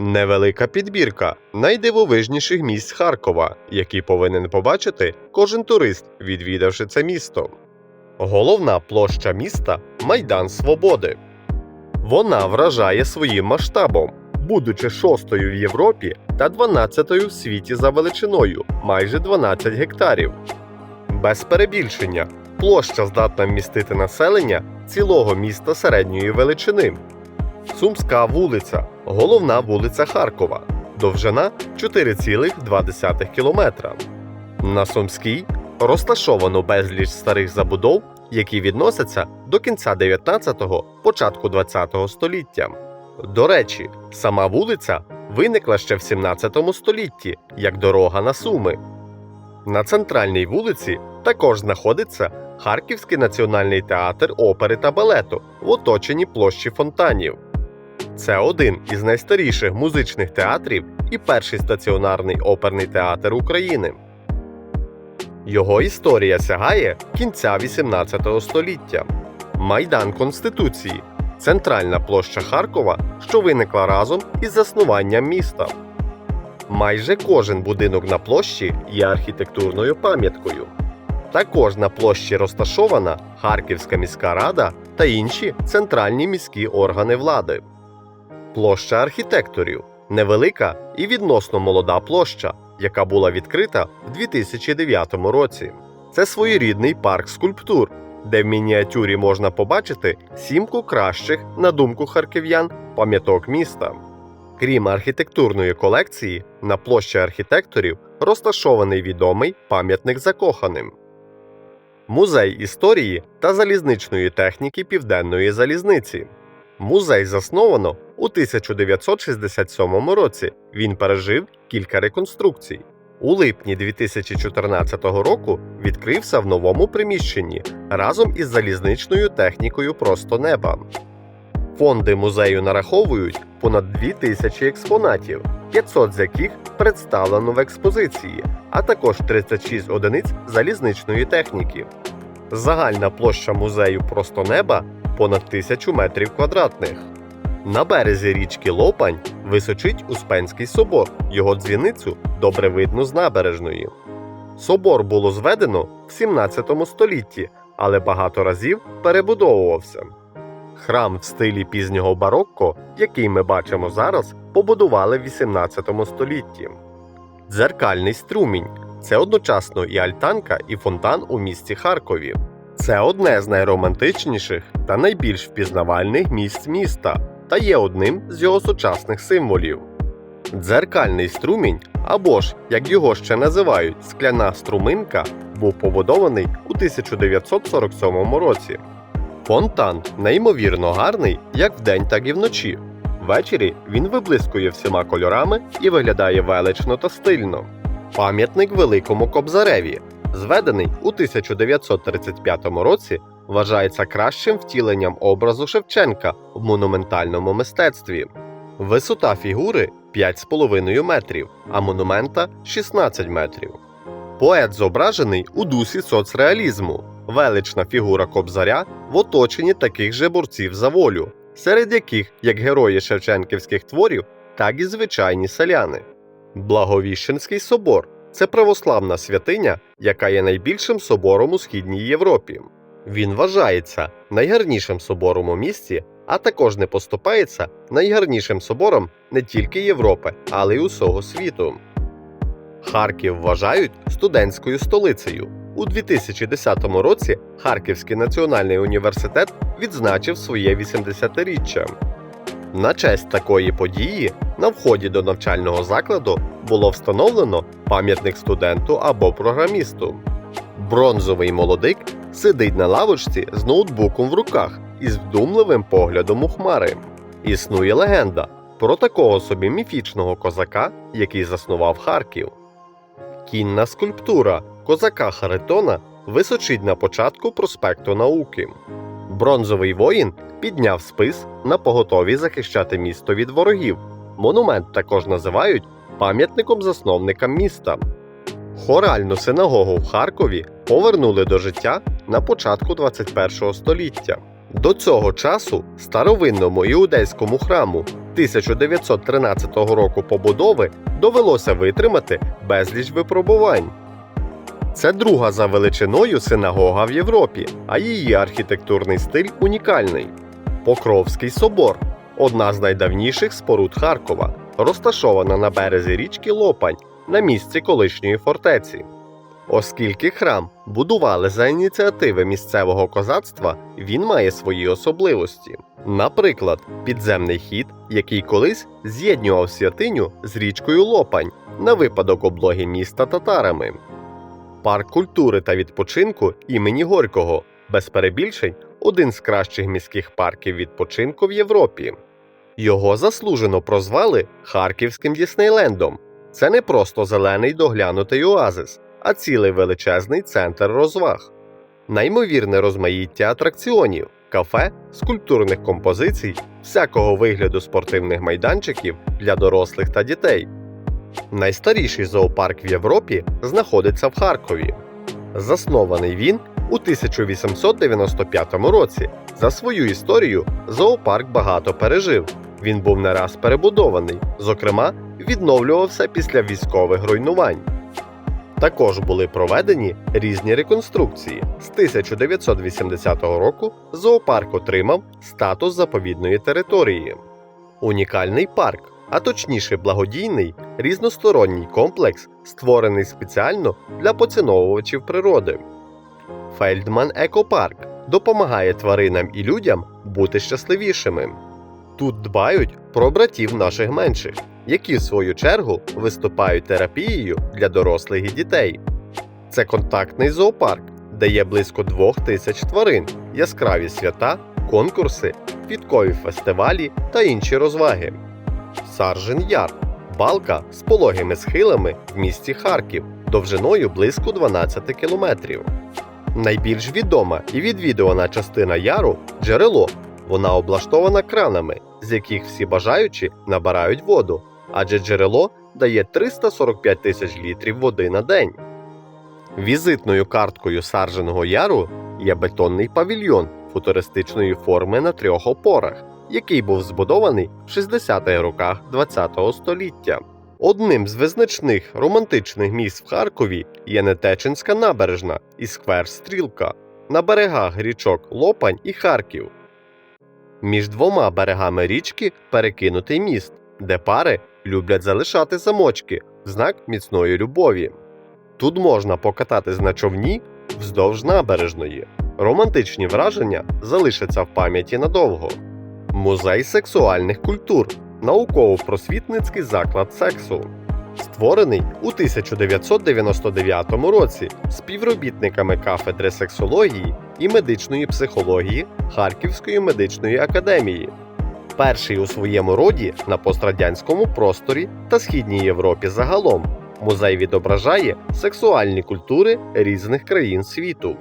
Невелика підбірка найдивовижніших місць Харкова, які повинен побачити кожен турист, відвідавши це місто. Головна площа міста Майдан Свободи. Вона вражає своїм масштабом, будучи шостою в Європі та 12-ю в світі за величиною майже 12 гектарів. Без перебільшення, площа здатна вмістити населення цілого міста середньої величини. Сумська вулиця, головна вулиця Харкова, довжина 4,2 км. На Сумській розташовано безліч старих забудов, які відносяться до кінця 19-го, початку 20-го століття. До речі, сама вулиця виникла ще в 17 столітті як дорога на Суми. На центральній вулиці також знаходиться Харківський національний театр опери та балету в оточенні площі фонтанів. Це один із найстаріших музичних театрів і перший стаціонарний оперний театр України. Його історія сягає кінця 18 століття. Майдан Конституції центральна площа Харкова, що виникла разом із заснуванням міста. Майже кожен будинок на площі є архітектурною пам'яткою. Також на площі розташована Харківська міська рада та інші центральні міські органи влади. Площа архітекторів невелика і відносно молода площа, яка була відкрита в 2009 році. Це своєрідний парк скульптур, де в мініатюрі можна побачити сімку кращих, на думку харків'ян, пам'яток міста. Крім архітектурної колекції, на площі архітекторів розташований відомий пам'ятник закоханим. Музей історії та залізничної техніки Південної залізниці. Музей засновано у 1967 році. Він пережив кілька реконструкцій. У липні 2014 року відкрився в новому приміщенні разом із залізничною технікою Просто неба. Фонди музею нараховують понад 2000 експонатів, 500 з яких представлено в експозиції, а також 36 одиниць залізничної техніки. Загальна площа музею Просто неба понад тисячу метрів квадратних. На березі річки Лопань височить Успенський собор. Його дзвіницю добре видно з набережної. Собор було зведено в 17 столітті, але багато разів перебудовувався. Храм в стилі пізнього барокко, який ми бачимо зараз, побудували в 18 столітті. Дзеркальний струмінь це одночасно і альтанка, і фонтан у місті Харкові. Це одне з найромантичніших та найбільш впізнавальних місць міста та є одним з його сучасних символів. Дзеркальний струмінь, або ж, як його ще називають, скляна струминка, був побудований у 1947 році. Фонтан неймовірно гарний як вдень, так і вночі. Ввечері він виблискує всіма кольорами і виглядає велично та стильно. Пам'ятник Великому Кобзареві, зведений у 1935 році, вважається кращим втіленням образу Шевченка в монументальному мистецтві. Висота фігури 5,5 метрів, а монумента 16 метрів. Поет зображений у дусі соцреалізму, велична фігура кобзаря в оточенні таких же борців за волю, серед яких як герої шевченківських творів, так і звичайні селяни. Благовіщенський собор це православна святиня, яка є найбільшим собором у східній Європі. Він вважається найгарнішим собором у місті, а також не поступається найгарнішим собором не тільки Європи, але й усього світу. Харків вважають студентською столицею. У 2010 році Харківський національний університет відзначив своє 80-річчя. На честь такої події на вході до навчального закладу було встановлено пам'ятник студенту або програмісту. Бронзовий молодик сидить на лавочці з ноутбуком в руках і з вдумливим поглядом у хмари. Існує легенда про такого собі міфічного козака, який заснував Харків. Кінна скульптура козака Харитона височить на початку проспекту науки. Бронзовий воїн підняв спис на поготові захищати місто від ворогів. Монумент також називають пам'ятником засновникам міста. Хоральну синагогу в Харкові повернули до життя на початку 21 століття. До цього часу старовинному іудейському храму 1913 року побудови довелося витримати безліч випробувань. Це друга за величиною синагога в Європі, а її архітектурний стиль унікальний. Покровський собор одна з найдавніших споруд Харкова, розташована на березі річки Лопань на місці колишньої фортеці. Оскільки храм будували за ініціативи місцевого козацтва, він має свої особливості. Наприклад, підземний хід, який колись з'єднував святиню з річкою Лопань на випадок облоги міста татарами. Парк культури та відпочинку імені Горького без перебільшень один з кращих міських парків відпочинку в Європі. Його заслужено прозвали Харківським Діснейлендом. Це не просто зелений доглянутий оазис, а цілий величезний центр розваг. Неймовірне розмаїття атракціонів, кафе, скульптурних композицій, всякого вигляду спортивних майданчиків для дорослих та дітей. Найстаріший зоопарк в Європі знаходиться в Харкові. Заснований він у 1895 році. За свою історію зоопарк багато пережив. Він був не раз перебудований, зокрема, відновлювався після військових руйнувань. Також були проведені різні реконструкції. З 1980 року зоопарк отримав статус заповідної території. Унікальний парк, а точніше благодійний різносторонній комплекс, створений спеціально для поціновувачів природи. Фельдман Екопарк допомагає тваринам і людям бути щасливішими. Тут дбають про братів наших менших, які в свою чергу виступають терапією для дорослих і дітей. Це контактний зоопарк, де є близько двох тисяч тварин, яскраві свята, конкурси, квіткові фестивалі та інші розваги. Саржен Яр балка з пологими схилами в місті Харків довжиною близько 12 кілометрів. Найбільш відома і відвідувана частина яру джерело. Вона облаштована кранами, з яких всі бажаючі набирають воду, адже джерело дає 345 тисяч літрів води на день. Візитною карткою Сарженого яру є бетонний павільйон футуристичної форми на трьох опорах, який був збудований в 60-х роках ХХ століття. Одним з визначних романтичних місць в Харкові є Нетечинська набережна і сквер Стрілка на берегах річок Лопань і Харків. Між двома берегами річки перекинутий міст, де пари люблять залишати замочки в знак міцної любові. Тут можна покататись на човні вздовж набережної. Романтичні враження залишаться в пам'яті надовго. Музей сексуальних культур науково-просвітницький заклад сексу. Створений у 1999 році співробітниками кафедри сексології і медичної психології Харківської медичної академії. Перший у своєму роді на пострадянському просторі та Східній Європі загалом. Музей відображає сексуальні культури різних країн світу.